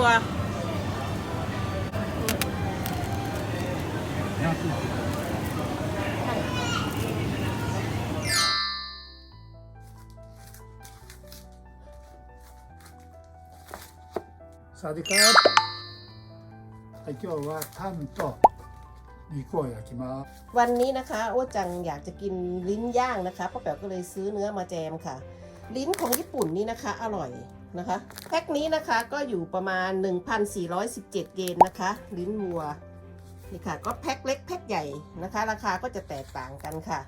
ลิ้นวัว สวัสดีครับはい今日はタンと肉を焼きます วันนี้นะคะโอ้จังอยากจะกินลิ้นย่างนะคะป้าแป๋วก็เลยซื้อเนื้อมาแจมค่ะ ลิ้นของญี่ปุ่นนี่นะคะ อร่อย นะคะ แพ็คนี้นะคะก็อยู่ประมาณ 1,417 เยนนะคะ ลิ้นวัวนี่ค่ะก็แพ็คเล็กแพ็คใหญ่นะคะ ราคาก็จะแตกต่างกันค่ะ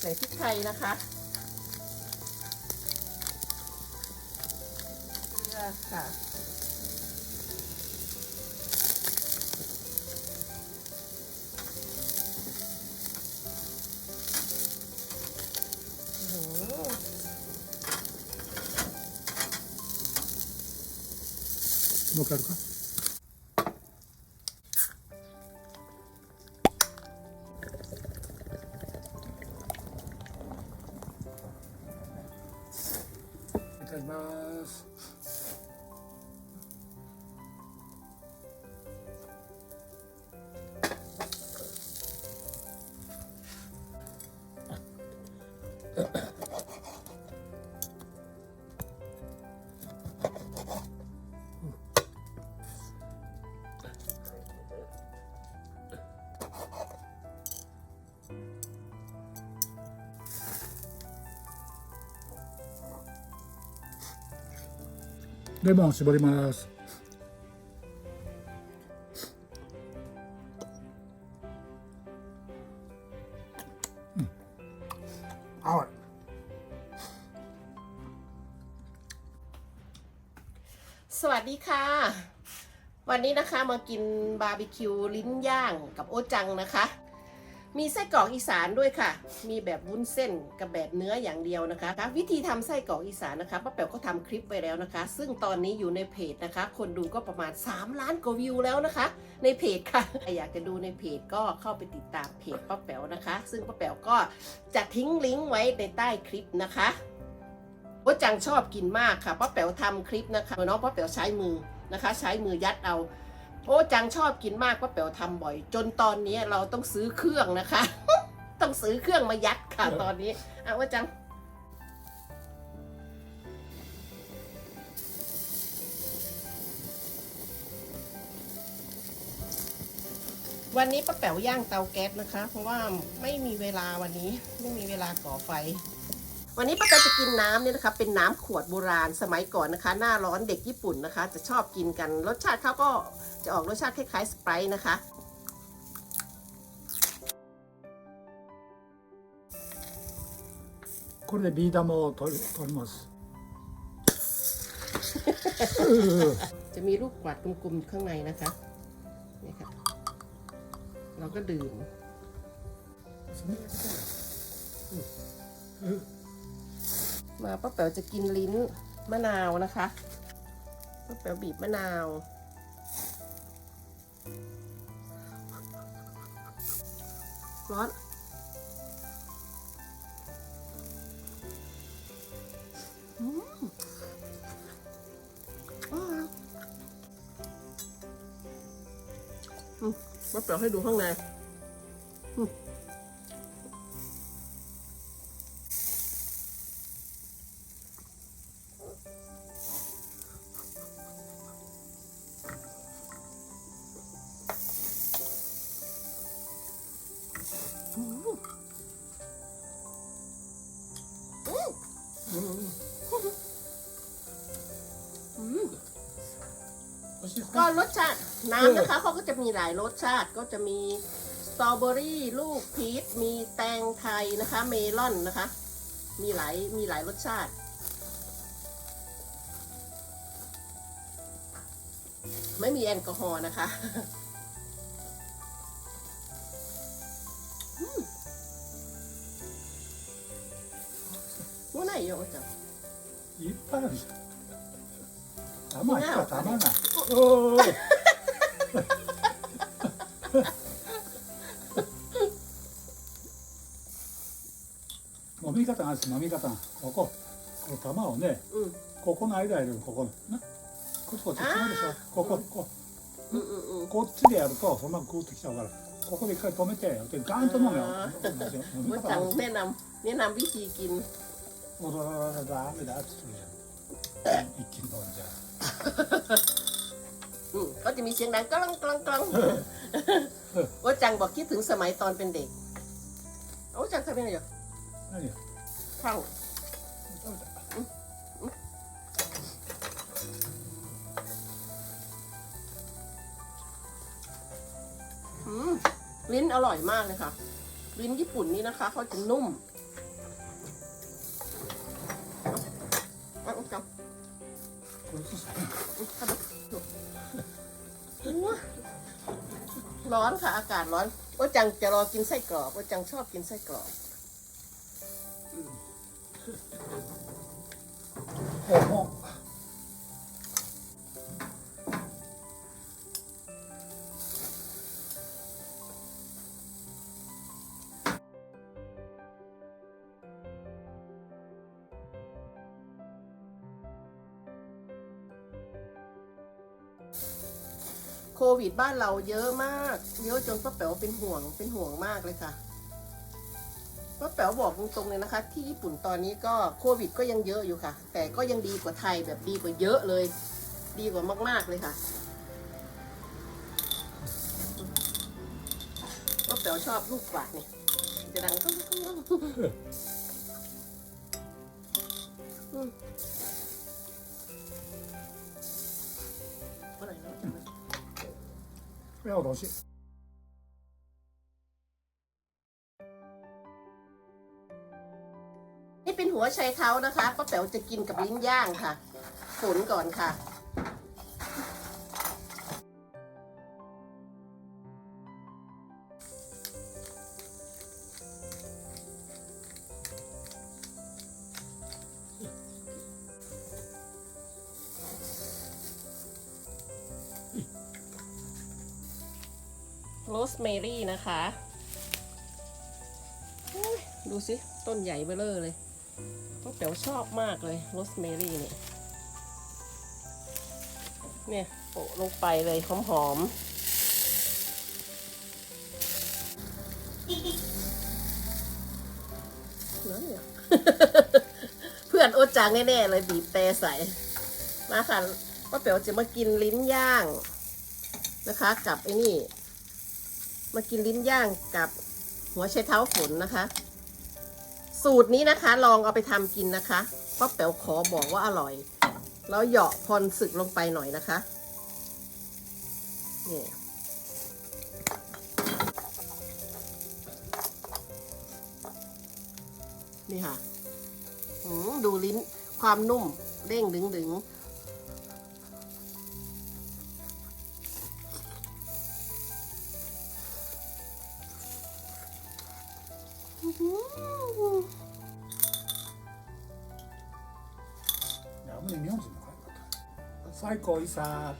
ใส่พริกไทยนะคะเกลือค่ะ โอ้โห もう一回やるか いレモン絞りますうん合う สวัสดีค่ะ วันนี้นะคะมากินบาร์บีคิวลิ้นย่างกับโอจังนะคะ มีไส้กรอกอีสานด้วยค่ะ มีแบบวุ้นเส้นกับแบบเนื้ออย่างเดียวนะคะวิธีทำไส้กรอกอีสานนะคะป้าแป๋วก็ทำคลิปไปแล้วนะคะ ซึ่งตอนนี้อยู่ในเพจนะคะ คนดูก็ประมาณ 3 ล้านกว่าวิวแล้วนะคะ ในเพจค่ะอยากจะดูในเพจก็เข้าไปติดตามเพจป้าแป๋วนะคะ ซึ่งป้าแป๋วก็จะทิ้งลิงก์ไว้ในใต้คลิปนะคะโอ้จังชอบกินมากค่ะป้าแป๋วทำคลิปนะคะน้องป้าแป๋วใช้มือนะคะ ใช้มือยัดเอา โอ้จังชอบกินมากป้าแป๋วทำบ่อย จนตอนนี้เราต้องซื้อเครื่องนะคะ ต้องซื้อเครื่องมายัดค่ะตอนนี้อะว่าจังวันนี้ป้าแป๋วย่างเตาแก๊สนะคะ เพราะว่าไม่มีเวลาวันนี้ไม่มีเวลาก่อไฟ วันนี้ป้าแตวจะกินน้ำเนี่ยนะคะเป็นน้ำขวดโบราณสมัยก่อนนะคะ หน้าร้อนเด็กญี่ปุ่นนะคะ จะชอบกินกันรสชาติเขาก็จะออกรสชาติคล้ายๆสไปร์นะคะ これでビー玉を取る取りますうう จะมีลูกกวาดกลมๆอยู่ข้างในนะคะนี่ค่ะเราก็ดื่ม มาป้าแป๋วจะกินลิ้นมะนาวนะคะป้าแป๋วบีบมะนาวร้อนมอร่อยอืมป้าแป๋วให้ดูข้างใน ก็รสชาติน้ำนะคะเขาก็จะมีหลายรสชาติก็จะมีสตรอเบอรี่ลูกพีชมีแตงไทยนะคะ เมลอนนะคะ มีหลายมีหลายรสชาติ ไม่มีแอลกอฮอล์นะคะ อืมว่าไหนโยจัง いっぱいあるじゃん。玉しか玉が。おーい。 飲み方なんです飲み方こここの玉をね、うん、ここの間入れるここなこっちこっちでしょ？ここ、うん、こう、んうん、こっちでやるとそまグーッときちゃうからここで一回止めてでガンと飲むよ飲み方をねなきんおダメだっつってるじゃん一気に飲んじゃう。อืเขาจะมีเสียงดังกลังกลังกลังว่าจังบอกคิดถึงสมัยตอนเป็นเด็กโอ้จังทำยังไงอยู่นั่นเนี่ข้าวลิ้นอร่อยมากเลยค่ะ ลิ้นญี่ปุ่นนี่นะคะเขาจะนุ่มเอาเอาเอา ร้อนค่ะอากาศร้อนว่าจังจะรอกินไส้กรอกว่าจังชอบกินไส้กรอกหก โควิดบ้านเราเยอะมากเยอะจนป้าแป๋วเป็นห่วงเป็นห่วงมากเลยค่ะป้าแป๋วบอกตรงๆเลยนะคะ ที่ญี่ปุ่นตอนนี้ก็โควิดก็ยังเยอะอยู่ค่ะ แต่ก็ยังดีกว่าไทยแบบดีกว่าเยอะเลย ดีกว่ามากๆเลยค่ะป้าแป๋วชอบลูกกวาดเนี่ยจะดังก็ ไม่เนี่เป็นหัวไชเท้านะคะป้าแป๋วจะกินกับลิ้นย่างค่ะฝนก่อนค่ะ ดูสิ ต้นใหญ่เบ้อเร่อเลยป้าแป๋วชอบมากเลยโรสเมรี่เนี่ย เนี่ยโปะลงไปเลยหอมๆนั่นเนี่ยเพื่อนโอจังแน่ๆเลยบีบแต่ใส่ มาค่ะป้าแป๋วจะมากินลิ้นย่างนะคะ กับไอ้นี่ มากินลิ้นย่างกับหัวไชเท้าฝนนะคะ สูตรนี้นะคะ ลองเอาไปทำกินนะคะป้าแป๋วขอบอกว่าอร่อย แล้วเหยาะพรสึกลงไปหน่อยนะคะนี่นี่ค่ะอืมดูลิ้นความนุ่มเด้งดึงดึง อื้อหือ やむね名字の方がよかった最高いさ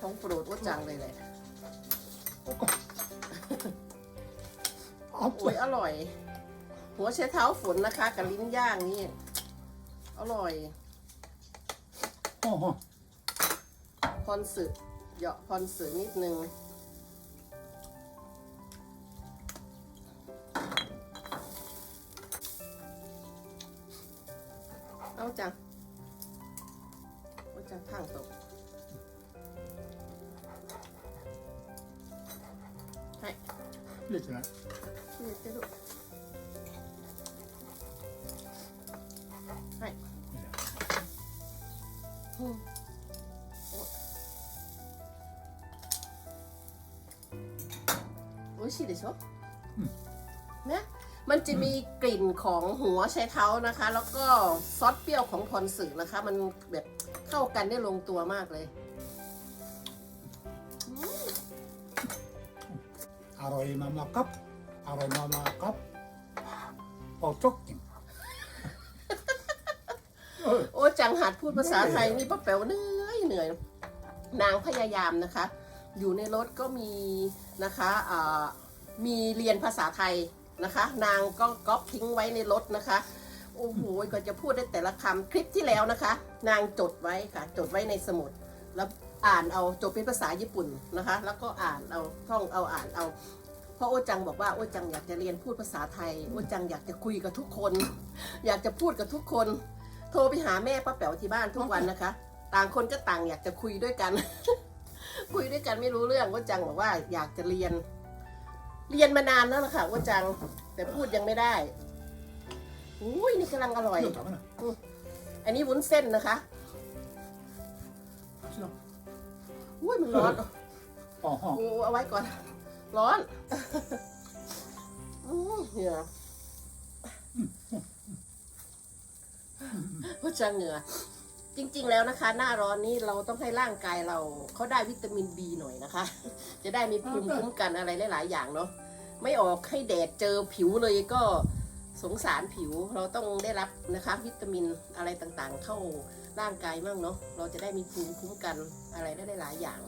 ท้องโปรดว่าจังเลยแหละ あ โอ้ยอร่อย หัวไชเท้าฝนนะคะ กับลิ้นย่างนี่ อร่อย ほんほん พรสึกเหยาะพรสึกนิดนึง เอาจังเอาจังข้างตกให้ 入れてない นี่จะดูให้อืมおいしいでしょうんね มันจะมีกลิ่นของหัวไชเท้านะคะ แล้วก็ซอสเปรี้ยวของพรสึกนะคะ มันแบบเข้ากันได้ลงตัวมากเลย อร่อยมากๆครับ อร่อยมากๆครับพอจ็อกกิ้งเออโอ้จังหัดพูดภาษาไทยนี่ป้าแป๋วเหนื่อยเหนื่อยนางพยายามนะคะ อยู่ในรถก็มีนะคะอ่ามีเรียนภาษาไทย นะคะ นางก็ก๊อปทิ้งไว้ในรถนะคะโอ้โหก็จะพูดได้แต่ละคำคลิปที่แล้วนะคะ นางจดไว้ค่ะ จดไว้ในสมุด แล้วอ่านเอาจดเป็นภาษาญี่ปุ่นนะคะ แล้วก็อ่านเอาท่องเอาอ่านเอาพราะโอจังบอกว่าโอจังอยากจะเรียนพูดภาษาไทยโอจังอยากจะคุยกับทุกคน อยากจะพูดกับทุกคน โทรไปหาแม่ป้าแป๋วที่บ้านทุกวันนะคะ ต่างคนก็ต่างอยากจะคุยด้วยกัน คุยด้วยกันไม่รู้เรื่องโอจังบอกว่าอยากจะเรียน เรียนมานานแล้วล่ะค่ะโอจัง แต่พูดยังไม่ได้อุ้ยนี่กำลังอร่อย いやダメだ อันนี้วุ้นเส้นนะคะ こっちだ อุ้ยมันร้อน あは โอ้เอาไว้ก่อน ร้อนอืมเหงื่อพูดจังเหงื่อ จริงๆแล้วนะคะ หน้าร้อนนี้เราต้องให้ร่างกายเราเขาได้วิตามินบีหน่อยนะคะ จะได้มีภูมิคุ้มกันอะไรหลาย ๆ อย่างเนาะไม่ออกให้แดดเจอผิวเลยก็สงสารผิวเราต้องได้รับนะคะ วิตามินอะไรต่างๆ เข้าร่างกายมั่งเนาะเราจะได้มีภูมิคุ้มกันอะไรได้หลายอย่าง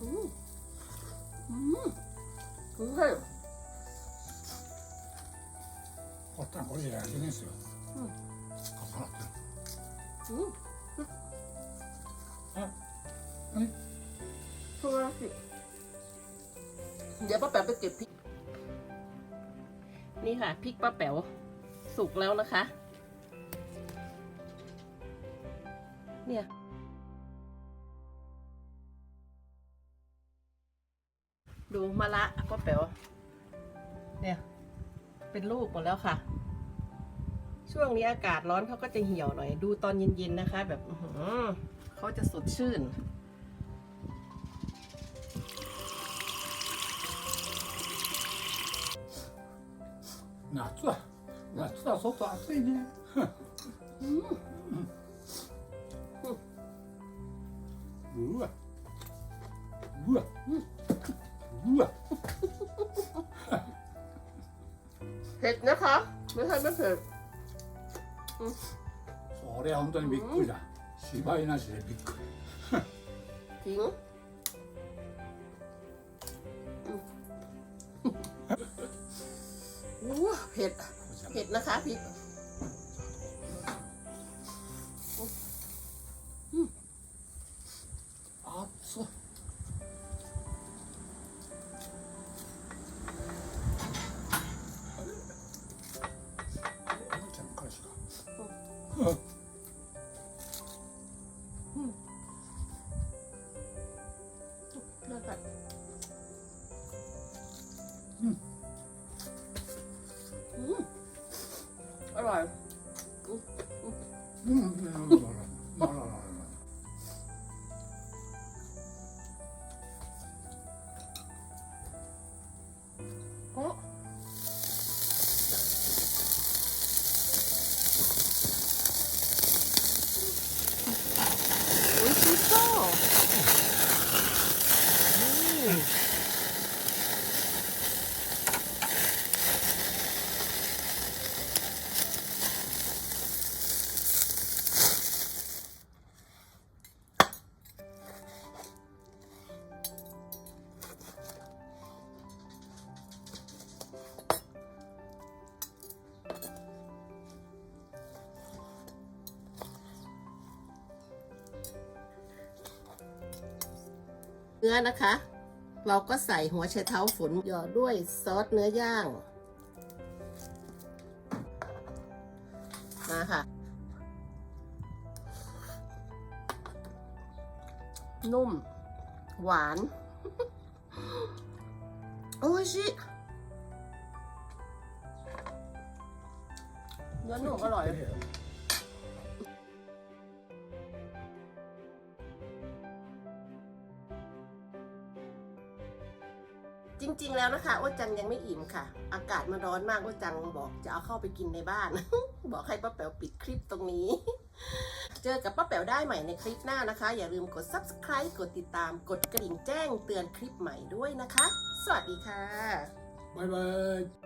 อืมอืมอืม 어떤 거리 해야긴 했어 요. 그건 어 때? 응. 어? เดี๋ยวป้าแป๋วไปเก็บพริก นี่ค่ะพริกป้าแป๋วสุกแล้วนะคะ เนี่ยดูมะละป้าแป๋วเนี่ย เป็นลูกหมดแล้วค่ะ ช่วงนี้อากาศร้อนเขาก็จะเหี่ยวหน่อย ดูตอนเย็นๆนะคะ แบบอื้อหือเขาจะสดชื่น 夏は夏は外暑いねうわうわうわ เผ็ดนะคะ ไม่ใช่ไม่เผ็ด それは本当にびっくりだ芝居なしでびっくり ทิ้งอู้เผ็ด เผ็ดนะคะพริก う เนื้อนะคะ เราก็ใส่หัวไชเท้าฝนหยอดด้วยซอสเนื้อย่างมาค่ะ นุ่ม หวาน โอ้ยชิเนื้อนุ่มอร่อย จริง ๆ แล้วนะคะอ้วจังยังไม่อิ่มค่ะ อากาศมันร้อนมากอ้วจังบอกจะเอาเข้าไปกินในบ้าน บอกให้ป้าแป๋วปิดคลิปตรงนี้ เจอกับป้าแป๋วได้ใหม่ในคลิปหน้านะคะ อย่าลืมกด subscribe กดติดตาม กดกระดิ่งแจ้งเตือนคลิปใหม่ด้วยนะคะ สวัสดีค่ะบ๊ายบาย。